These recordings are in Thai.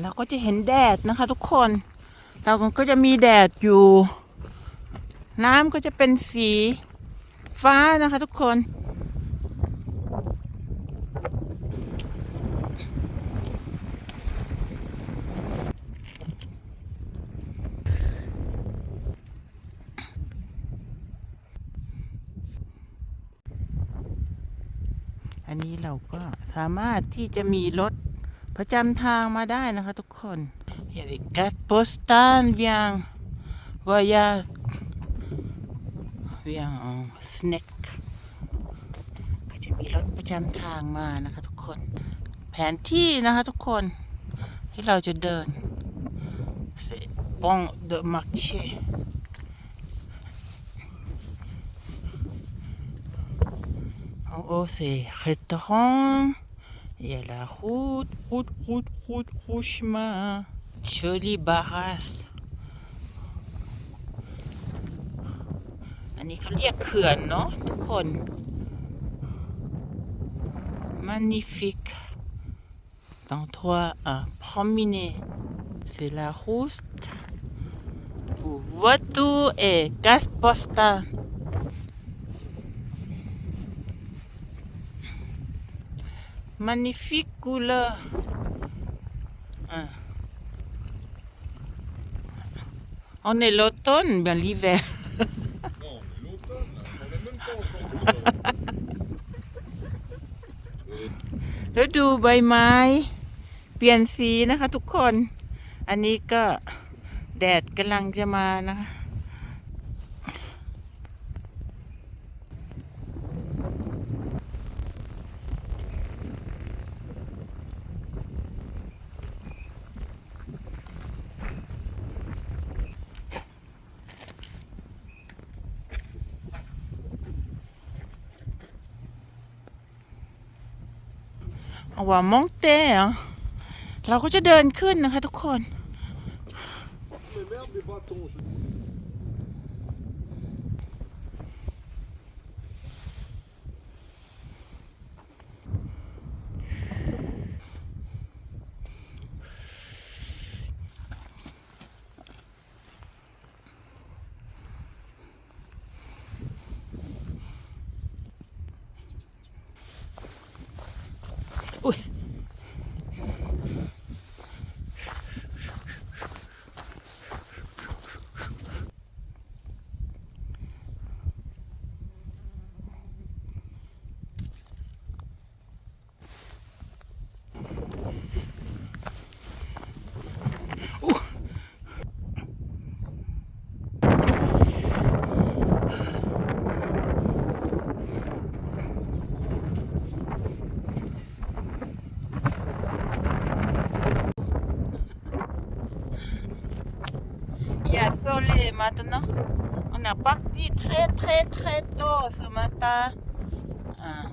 เราก็จะเห็นแดดนะคะทุกคน เราก็จะมีแดดอยู่ น้ำก็จะเป็นสีฟ้านะคะทุกคน อันนี้เราก็สามารถที่จะมีรถประจำทางมาได้นะคะทุกคน Il y avait quatre postales bien voyage bien en snack ก็จะมีรถประจำทางมานะคะทุกคน แผนที่นะคะทุกคนที่เราจะเดิน c'est bon de marcher En haut, c'est restaurant. Il y a la route, route, route, route, route, chemin. Jolie barasse. อันนี้เขาเรียกเขื่อนเนาะทุกคน Magnifique. L'endroit à promener. C'est la route pour voiture et gaz Magnifique couleur. Hein. On est l'automne, bien l'hiver. non, mais l'automne, on est même pas encore. l'automne. แล้วดูใบไม้ เปลี่ยนสีนะคะทุกคน อันนี้ก็แดดกำลังจะมานะคะ ว่ามองเต้เหรอเราก็จะเดินขึ้นนะคะทุกคน ce matin. Hein.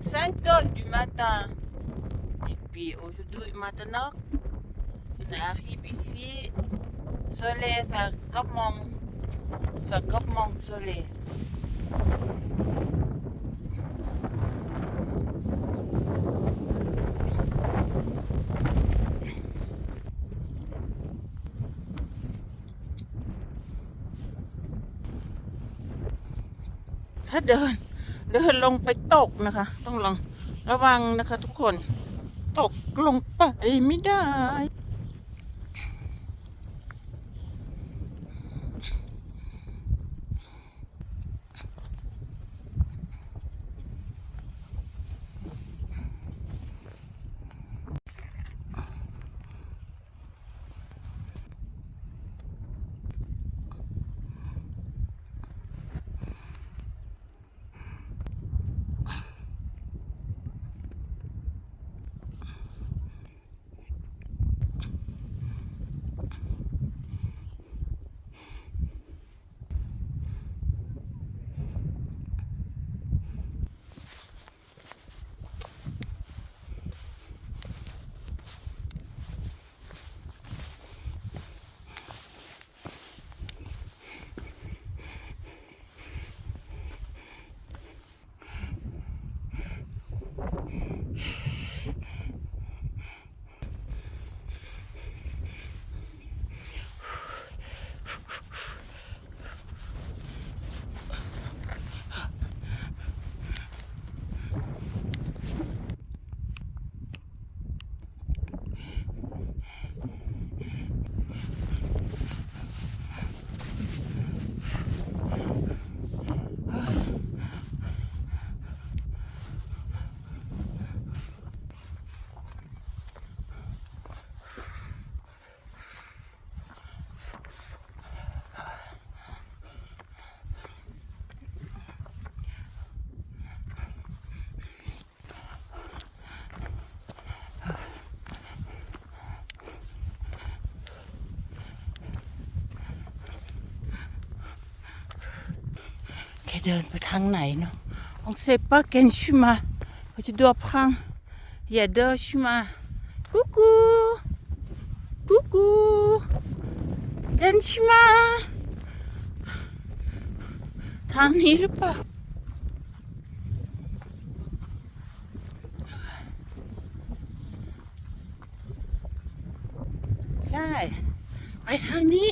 5 heures du matin. Et puis aujourd'hui maintenant, on arrive ici. Soleil, ça commence. Ça commence soleil. ถ้าเดิน เดินลงไปตกนะคะ ต้องลองระวังนะคะทุกคน ตกลงไปไม่ได้ เดินไปทางไหนเนาะองเซปาเกนชิมาเขาจะดูพังอย่าเดินชิมากูกูกูกูเกนชิมาทางนี้หรือเปล่าใช่ ไปทางนี้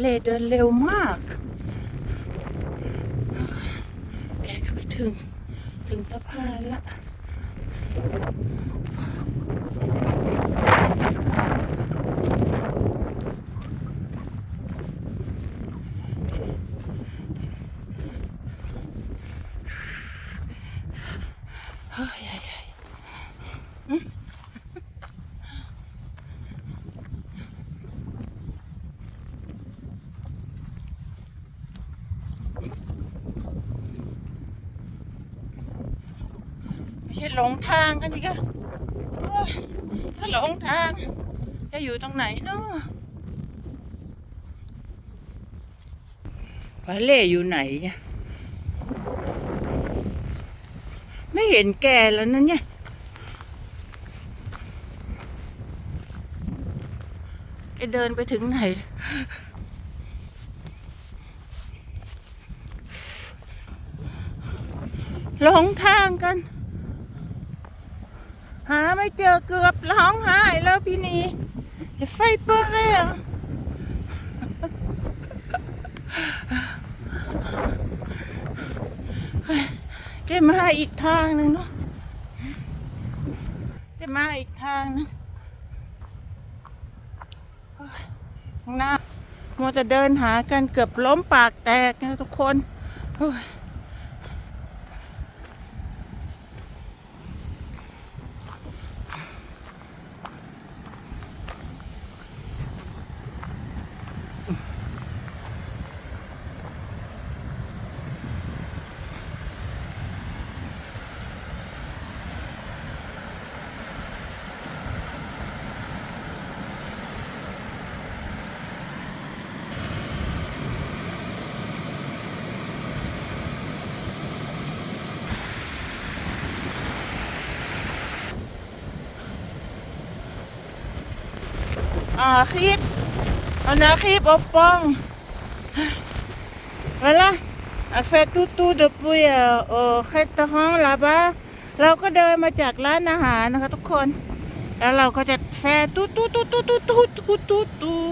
เลเดินเร็วมาก แกก็ไปถึง ถึงสะพานละ เฮ้ยเฮ้ยเฮ้ยไม่ใช่หลงทางกันดิกะโอ้ยถ้าหลงทาง จะอยู่ตรงไหนเนาะวาเล่อยู่ไหนเนี่ย ไม่เห็นแกแล้วนะเนี่ย แกเดินไปถึงไหน หลงทางกัน หาไม่เจอเกือบร้องไห้แล้วพี่นีจะไฟเปอร์เลยอะแกมาอีกทางหนึ่งเนาะแกมาอีกทางนึงข้างหน้ามัวจะเดินหากันเกือบล้มปากแตกนะทุกคน โอ้ยอ่าคิดเอานะคิดเอาป้อง voilà a fait tout tout depuis euh, au restaurant là-bas เราก็เดินมาจากร้านอาหารนะคะทุกคน แล้วเราก็จะแฟร์ตุ๊ตุ๊ตุ๊ตุ๊ตุ๊ตุ๊ตุ๊ตู้ตู้